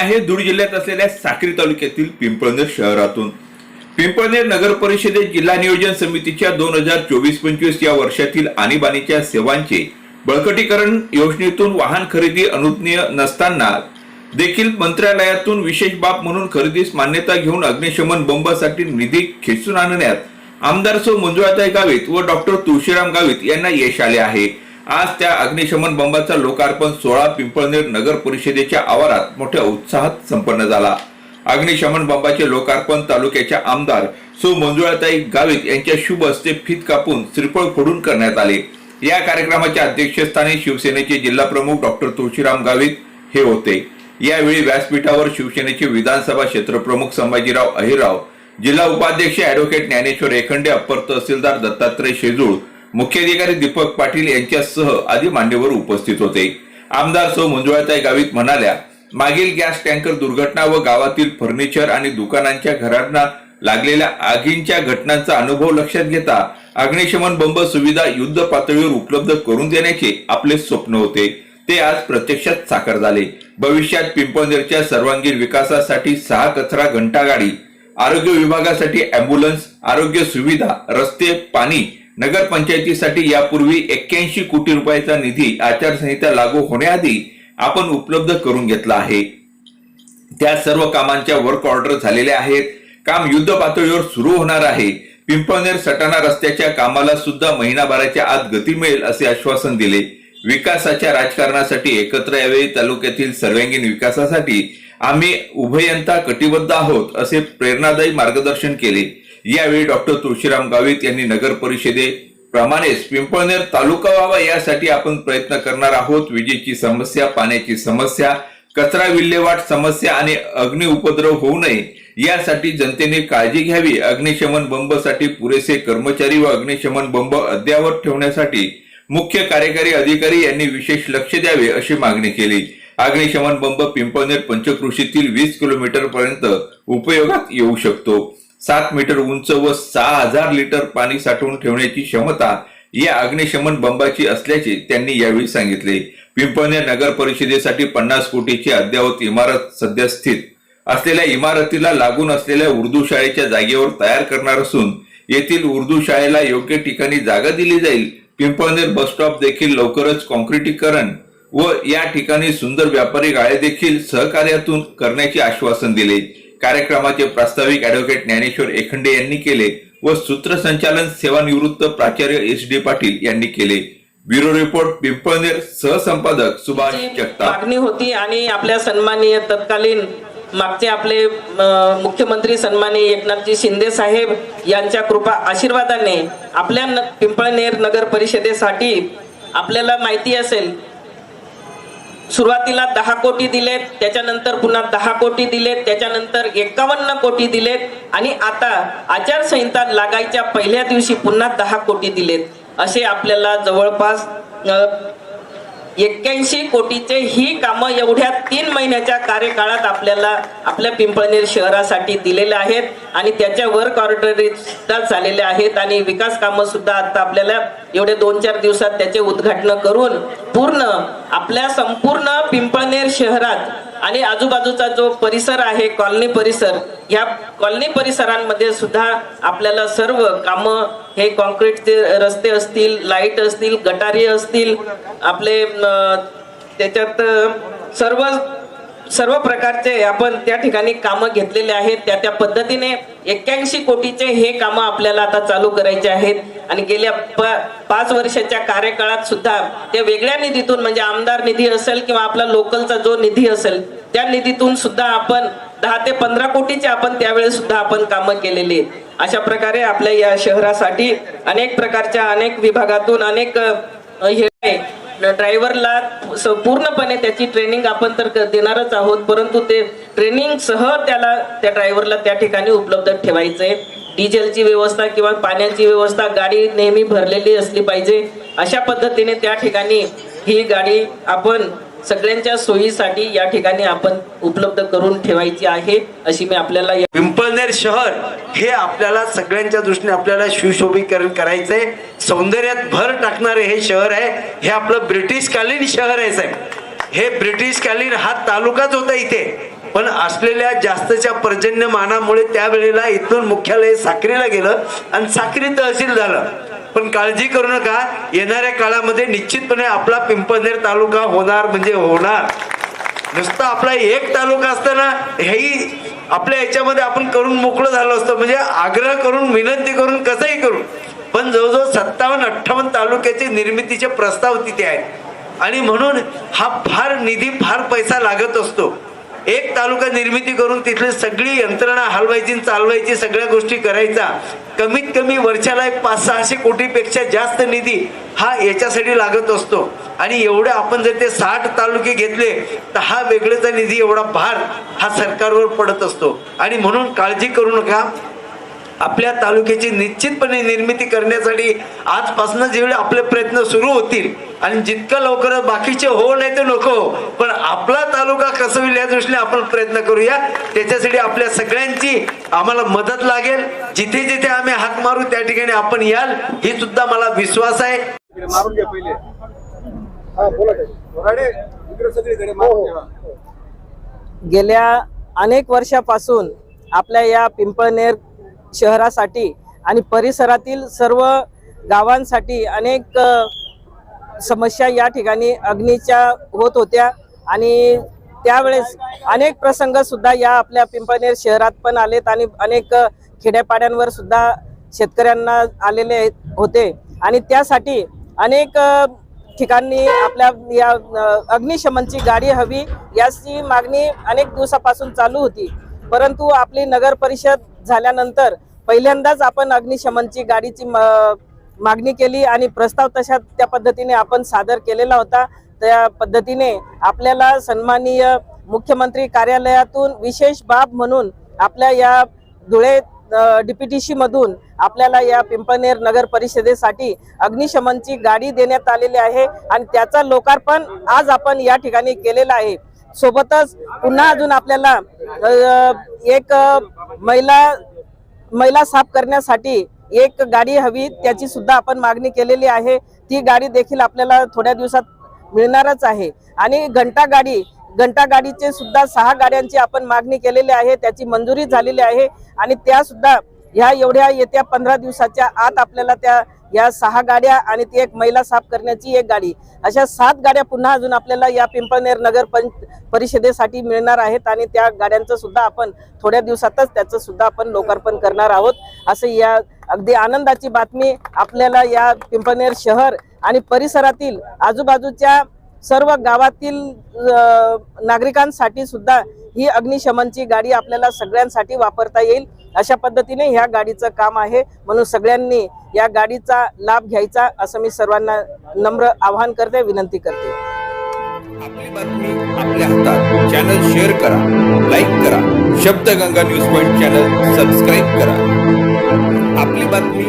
आहे धुळे जिल्ह्यात असलेल्या साक्री तालुक्यातील पिंपळनेर शहरातून. पिंपळनेर नगर परिषदेत जिल्हा नियोजन समितीच्या दोन हजार चोवीस पंचवीस या वर्षातील आणीबाणीच्या सेवांचे बळकटीकरण योजनेतून वाहन खरेदी अनुज्ञेय नसताना देखील मंत्रालयातून विशेष बाब म्हणून खरेदीस मान्यता घेऊन अग्निशमन बंबासाठी निधी खेचून आणण्यात आमदार सौ मंजुळाताई गावित व डॉक्टर तुळशीराम गावित यांना यश आले आहे. आज त्या अग्निशमन बंबाचा लोकार्पण सोहळा पिंपळनेर नगर परिषदेच्या आवारात मोठ्या उत्साहात संपन्न झाला. अग्निशमन बंबाचे लोकार्पण तालुक्याच्या आमदार सौ. मंजुळाताई गावित यांच्या शुभ हस्ते फीत कापून श्रीफळ फोडून करण्यात आले. या कार्यक्रमाच्या अध्यक्षस्थानी शिवसेनेचे जिल्हा प्रमुख डॉक्टर तुळशीराम गावित हे होते. यावेळी व्यासपीठावर शिवसेनेचे विधानसभा क्षेत्रप्रमुख संभाजीराव अहिरराव जिल्हा उपाध्यक्ष ऍडव्होकेट ज्ञानेश्वर एखंडे अप्पर तहसीलदार दत्तात्रय शेजूळ मुख्याधिकारी दीपक पाटील यांच्यासह आदी मान्यवर उपस्थित होते. आमदार सौ मुंजुळाताई गावित म्हणाल्या मागील गॅस टँकर दुर्घटना व गावातील फर्निचर आणि दुकानांच्या घरांना लागलेल्या आगींच्या घटनांचा अनुभव लक्षात घेता अग्निशमन बंब सुविधा युद्ध पातळीवर उपलब्ध करून देण्याचे आपले स्वप्न होते. ते आज प्रत्यक्षात साकार झाले. भविष्यात पिंपळनेरच्या सर्वांगीण विकासासाठी सहा कचरा घंटागाडी आरोग्य विभागासाठी अँब्युलन्स आरोग्य सुविधा रस्ते पाणी नगरपंचायतीसाठी यापूर्वी एक्क्याऐंशी कोटी रुपयाचा निधी आचारसंहिता लागू होण्याआधी आपण उपलब्ध करून घेतला आहे. त्या सर्व कामांच्या वर्क ऑर्डर झालेल्या आहेत. काम युद्ध पातळीवर सुरू होणार आहे. पिंपळनेर सटाणा रस्त्याच्या कामाला सुद्धा महिनाभराच्या आत गती मिळेल असे आश्वासन दिले. विकासाच्या राजकारणासाठी एकत्र यावे तालुक्यातील सर्वांगीण विकासासाठी आम्ही उभयंता कटिबद्ध आहोत असे प्रेरणादायी मार्गदर्शन केले. यावेळी डॉक्टर तुळशीराम गावित यांनी नगर परिषदे प्रमाणेच पिंपळनेर तालुका व्हावा यासाठी आपण प्रयत्न करणार आहोत. विजेची समस्या पाण्याची समस्या कचरा विल्हेवाट समस्या आणि अग्नि उपद्रव होऊ नये यासाठी जनतेने काळजी घ्यावी. अग्निशमन बंबसाठी पुरेसे कर्मचारी व अग्निशमन बंब अद्यावत ठेवण्यासाठी मुख्य कार्यकारी अधिकारी यांनी विशेष लक्ष द्यावे अशी मागणी केली. अग्निशमन बंब पिंपळनेर पंचकृषीतील वीस किलोमीटर पर्यंत उपयोगात येऊ शकतो. सात मीटर उंच व सहा हजार लिटर पाणी साठवून ठेवण्याची क्षमता या अग्निशमन बंबाची असल्याचे त्यांनी यावेळी सांगितले. पिंपळनेर नगर परिषदेसाठी पन्नास कोटीची अद्ययावत इमारत सध्या स्थित. असलेल्या इमारतीला लागून असलेल्या उर्दू शाळेच्या जागेवर तयार करणार असून येथील उर्दू शाळेला योग्य ठिकाणी जागा दिली जाईल. पिंपळनेर बस स्टॉप देखील लवकरच कॉन्क्रिटीकरण व या ठिकाणी सुंदर व्यापारी गाळे देखील सहकार्यातून करण्याचे आश्वासन दिले. कार्यक्रमाचे प्रास्ताविक ऍडव्होकेट ज्ञानेश्वर एखंडे यांनी केले व सूत्रसंचालन सेवानिवृत्त प्राचार्य एस डी पाटील यांनी केले. ब्युरो रिपोर्ट पिंपळनेर सहसंपादक सुभाष जगताप. मागणी होती आणि आपल्या सन्माननीय तत्कालीन मागचे आपले मुख्यमंत्री सन्माननीय एकनाथजी शिंदे साहेब यांच्या कृपा आशीर्वादाने आपल्या पिंपळनेर नगर परिषदेसाठी आपल्याला माहिती असेल सुरुवातीला दहा कोटी दिलेत त्याच्यानंतर पुन्हा दहा कोटी दिलेत त्याच्यानंतर एकावन्न कोटी दिलेत आणि आता आचारसंहिता लागायच्या पहिल्या दिवशी पुन्हा दहा कोटी दिलेत. असे आपल्याला जवळपास एक्क्याऐंशी कोटीचे ही कामं एवढ्या तीन महिन्याच्या कार्यकाळात आपल्याला आपल्या पिंपळनेर शहरासाठी दिलेले आहेत आणि त्याच्या वर्क ऑर्डर सुद्धा झालेल्या आहेत आणि विकास कामं सुद्धा आता आपल्याला एवढे दोन चार दिवसात त्याचे उद्घाटन करून पूर्ण आपल्या संपूर्ण पिंपळनेर शहरात आणि आजूबाजूचा जो परिसर आहे कॉलनी परिसर या कॉलनी परिसरांमध्ये सुद्धा आपल्याला सर्व कामं हे कॉन्क्रीटचे रस्ते असतील लाइट असतील गटारी असतील आपले त्याच्यात सर्व सर्व प्रकारचे आपण त्या ठिकाणी कामं घेतलेले आहेत त्या त्या पद्धतीने एक्क्याऐंशी कोटीचे हे कामं आपल्याला आता चालू करायचे आहेत आणि गेल्या प- पाच वर्षाच्या कार्यकाळात सुद्धा त्या वेगळ्या निधीतून म्हणजे आमदार निधी असेल किंवा आपला लोकलचा जो निधी असेल त्या निधीतून सुद्धा आपण दहा ते पंधरा कोटीचे आपण त्यावेळेस सुद्धा आपण कामं केलेली आहेत अशा प्रकारे आपल्या या शहरासाठी अनेक प्रकारच्या अनेक विभागातून अनेक हे आहे. ड्रायव्हरला स- पूर्णपणे त्याची ट्रेनिंग आपण तर क- देणारच आहोत परंतु ते ट्रेनिंग सह त्याला त्या ड्रायव्हरला त्या ठिकाणी उपलब्ध ठेवायचंय. डिझेलची व्यवस्था किंवा पाण्याची व्यवस्था गाडी नेहमी भरलेली असली पाहिजे. अशा पद्धतीने त्या ठिकाणी ही गाडी आपण सगळ्यांच्या सोयीसाठी या ठिकाणी आपण उपलब्ध करून ठेवायची आहे अशी मी आपल्याला या शहर हे आपल्याला सगळ्यांच्या दृष्टीने आपल्याला सुशोभीकरण करायचंय. सौंदर्यात भर टाकणारे हे शहर आहे. हे आपलं ब्रिटिश कालीन शहर आहे साहेब. हे ब्रिटिश कालीन हा तालुकाच होता इथे. पण असलेल्या जास्तच्या पर्जन्यमानामुळे त्यावेळेला इथून मुख्यालय साक्रीला गेलं आणि साक्री तहसील झालं. पण काळजी करू नका. येणाऱ्या काळामध्ये निश्चितपणे आपला पिंपळनेर तालुका होणार म्हणजे होणार. नुसता आपला एक तालुका असताना हेही आपल्या याच्यामध्ये आपण करून मोकळं झालो असतो. म्हणजे आग्रह करून विनंती करून कसंही करू पण जवळजवळ सत्तावन्न अठ्ठावन्न तालुक्याचे निर्मितीचे प्रस्ताव तिथे आहेत. आणि म्हणून हा फार निधी फार पैसा लागत असतो. एक तालुका निर्मिती करून तिथली सगळी यंत्रणा हलवायची चालवायची सगळ्या गोष्टी करायचा. कमीत कमी वर्षाला एक पाच सहाशे कोटीपेक्षा जास्त निधी हा याच्यासाठी लागत असतो. आणि एवढे आपण जर ते साठ तालुके घेतले तर हा वेगळेचा निधी एवढा भार हा सरकारवर पडत असतो. आणि म्हणून काळजी करू नका. आपल्या तालुक्याची निश्चितपणे निर्मिती करण्यासाठी आजपासून जेवढे आपले प्रयत्न सुरू होतील आणि जितकं लवकर बाकीचे हो नाही तर नको. हो. पण आपला तालुका कसं होईल या दृष्टीने आपण प्रयत्न करूया. त्याच्यासाठी आपल्या सगळ्यांची आम्हाला मदत लागेल. जिथे जिथे आम्ही हाक मारू त्या ठिकाणी आपण याल. ही सुद्धा मला विश्वास आहे. हा घ्या गेल्या अनेक वर्षापासून आपल्या या पिंपळनेर शहरासाठी आणि परिसरातील सर्व गावांसाठी अनेक समस्या या ठिकाणी अग्नीच्या होत होत्या आणि त्यावेळेस अनेक प्रसंग सुद्धा या आपल्या पिंपळनेर शहरात पण आलेत आणि अनेक खेड्यापाड्यांवर सुद्धा शेतकऱ्यांना आलेले होते. आणि त्यासाठी अनेक ठिकाणी आपल्या या अग्निशमनची गाडी हवी याची मागणी अनेक दिवसापासून चालू होती. परंतु आपली नगर परिषद झाल्यानंतर पहिल्यांदाच आपण अग्निशमनची गाडीची मागणी केली आणि प्रस्ताव तशा त्या पद्धतीने आपण सादर केलेला होता. त्या पद्धतीने आपल्याला सन्माननीय मुख्यमंत्री कार्यालयातून विशेष बाब म्हणून आपल्या या धुळे डीपीटीसी मधून आपल्याला या पिंपळनेर नगर परिषदेसाठी अग्निशमनची गाडी देण्यात आलेली आहे आणि त्याचा लोकार्पण आज आपण या ठिकाणी केलेला आहे. सोबतच पुन्हा अजून आपल्याला एक महिला महिला साफ करण्यासाठी एक गाडी हवी त्याची सुद्धा आपण मागणी केलेली आहे. ती गाडी देखील आपल्याला थोड्या दिवसात मिळणारच आहे. आणि घंटा गाडी घंटा गाडीचे सुद्धा सहा गाड्यांची आपण मागणी केलेली आहे त्याची मंजुरी झालेली आहे. आणि त्या सुद्धा ह्या एवढ्या येत्या पंधरा दिवसाच्या आत आपल्याला त्या या सहा गाड्या आणि ती एक महिला साफ करण्याची एक गाडी. अशा सात गाड्या पुन्हा अजून आपल्याला या पिंपळनेर नगर पंच परिषदेसाठी मिळणार आहेत आणि त्या गाड्यांचं सुद्धा आपण थोड्या दिवसातच त्याचं सुद्धा आपण लोकार्पण करणार आहोत. असं या अगदी आनंदाची बातमी आपल्याला या पिंपनेर शहर आणि परिसरातील आजूबाजूच्या सर्व गावातील नागरिकांसाठी सुद्धा ही अग्निशमनची गाडी आपल्याला सगळ्यांसाठी वापरता येईल. अशा पद्धतीने ह्या गाडीचं काम आहे. म्हणून सगळ्यांनी या गाडीचा लाभ घ्यायचा असं मी सर्वांना नम्र आवाहन करते विनंती करते. आपली बातमी आपल्या हातात. चॅनल शेअर करा लाईक करा. Shabdganga news point channel subscribe करा. आपली बातमी